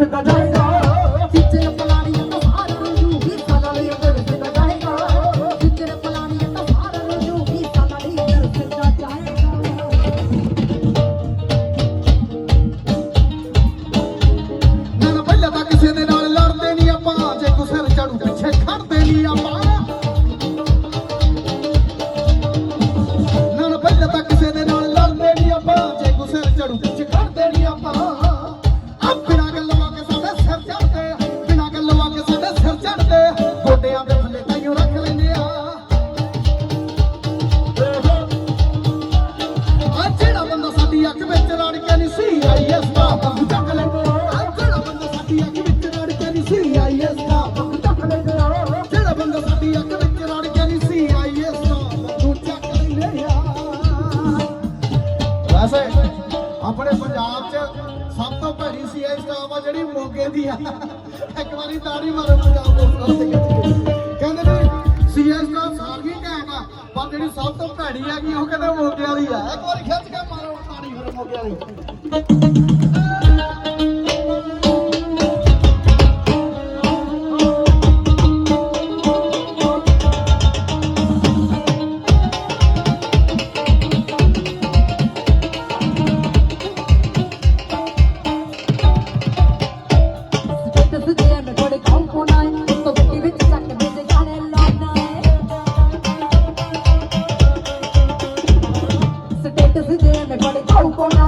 Africa, Jai Punjab 'ਚ ਸਭ ਤੋਂ ਭੈੜੀ ਸੀਆਈ ਸਟਾਫ ਆ ਜਿਹੜੀ ਮੋਗੇ ਦੀ ਆ। ਇੱਕ ਵਾਰੀ ਤਾੜੀ ਮਾਰੋ ਪੰਜਾਬ ਪੁਲਿਸ ਵਾਸਤੇ ਕਹਿੰਦੇ ਨੇ ਸੀਆਈ ਸਟਾਫ ਸਾਰੀ ਘੈਂਟ ਆ, ਪਰ ਜਿਹੜੀ ਸਭ ਤੋਂ ਭੈੜੀ ਆ ਕਿ ਉਹ ਕਹਿੰਦੇ ਮੋਗੇ ਵਾਲੀ ਆ। ਇੱਕ ਵਾਰੀ ਖਿੱਚ ਕੇ ਮਾਰੋ ਤਾੜੀ ਫਿਰ ਮੋਗੇ ਵਾਲੀ। the city and the body, coconut.